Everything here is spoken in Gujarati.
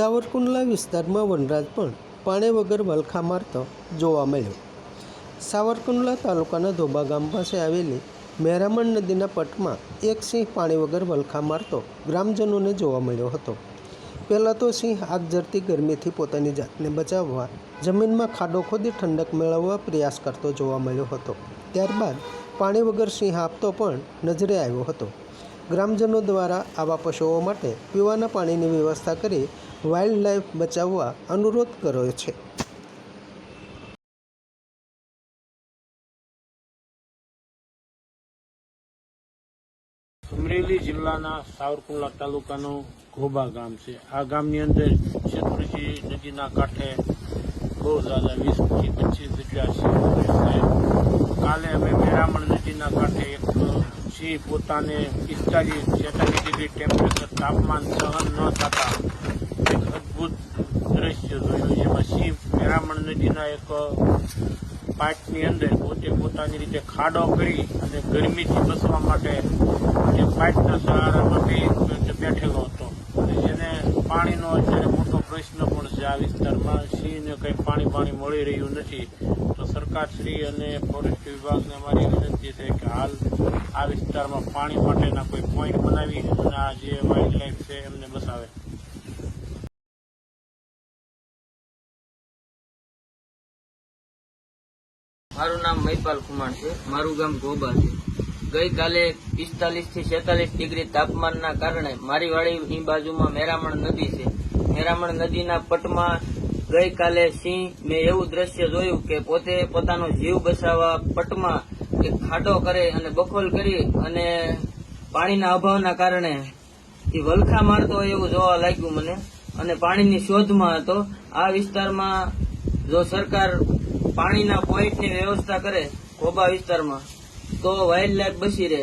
સાવરકુંડલા વિસ્તારમાં વનરાજ પણ પાણી વગર વલખા મારતો જોવા મળ્યો. સાવરકુંડલા તાલુકાના ધોબા ગામ પાસે આવેલી મેરામણ નદીના પટમાં એક સિંહ પાણી વગર વલખા મારતો ગ્રામજનોને જોવા મળ્યો હતો. પહેલાં તો સિંહ આગ ઝરતી ગરમીથી પોતાની જાતને બચાવવા, જમીનમાં ખાડો ખોદી ઠંડક મેળવવા પ્રયાસ કરતો જોવા મળ્યો હતો. ત્યારબાદ પાણી વગર સિંહ આપતો પણ નજરે આવ્યો હતો. ગ્રામજનો દ્વારા આવા પશુઓ માટે પીવાના પાણીની વ્યવસ્થા કરી વાઇલ્ડ લાઈફ બચાવવા અનુરોધ કર્યો છે. અમરેલી જિલ્લાના સાવરકુંડલા તાલુકાનું ઘોબા ગામ છે. આ ગામની અંદર શત્રુજી નદીના કાંઠે બહુ ઝાઝા વીસ પચીસ પચીસ જેટલા છે. કાલે અમે મેરામણ નદીના કાંઠે એક સિંહ પોતાને પિસ્તાલીસ છેતાલીસ ડિગ્રી ટેમ્પરેચર તાપમાન સહન ન થતા એક અદ્ભુત દ્રશ્ય જોયું. જેમાં સિંહ મેરામણ નદીના એક પાઇપની અંદર પોતે પોતાની રીતે ખાડો કરી અને ગરમીથી બચવા માટે જે પાઇપના સહારામાં બે બેઠેલો હતો. અને જેને પાણીનો અત્યારે મોટો પ્રશ્ન પણ છે આ વિસ્તારમાં. સિંહને કંઈ પાણી પાણી મળી રહ્યું નથી. તો સરકારશ્રી અને ફોરેસ્ટ વિભાગને અમારી વિનંતી છે કે હાલ આ વિસ્તારમાં પાણી માટેના કોઈ પોઈન્ટ બનાવી અને જે વાઇલ્ડ લાઈફ છે એમને બસાવે. મારું નામ મહિપાલ કુમાર છે. મારું ગામ ગોબા છે. ગઈકાલે પિસ્તાલીસથી છેતાલીસ ડિગ્રી તાપમાનના કારણે મારી વાડીની બાજુમાં મેરામણ નદી છે. મેરામણ નદીના પટમાં ગઈકાલે સિંહ મેં એવું દ્રશ્ય જોયું કે પોતે પોતાનો જીવ બચાવવા પટમાં એક ખાડો કરે અને બખોલ કરી અને પાણીના અભાવના કારણે એ વલખા મારતો હોય એવું જોવા લાગ્યું મને. અને પાણીની શોધમાં હતો. આ વિસ્તારમાં જો સરકાર પાણીના પોઈન્ટની વ્યવસ્થા કરે કોબા વિસ્તારમાં, તો વાઇલ્ડ લાઈફ બસી રહે.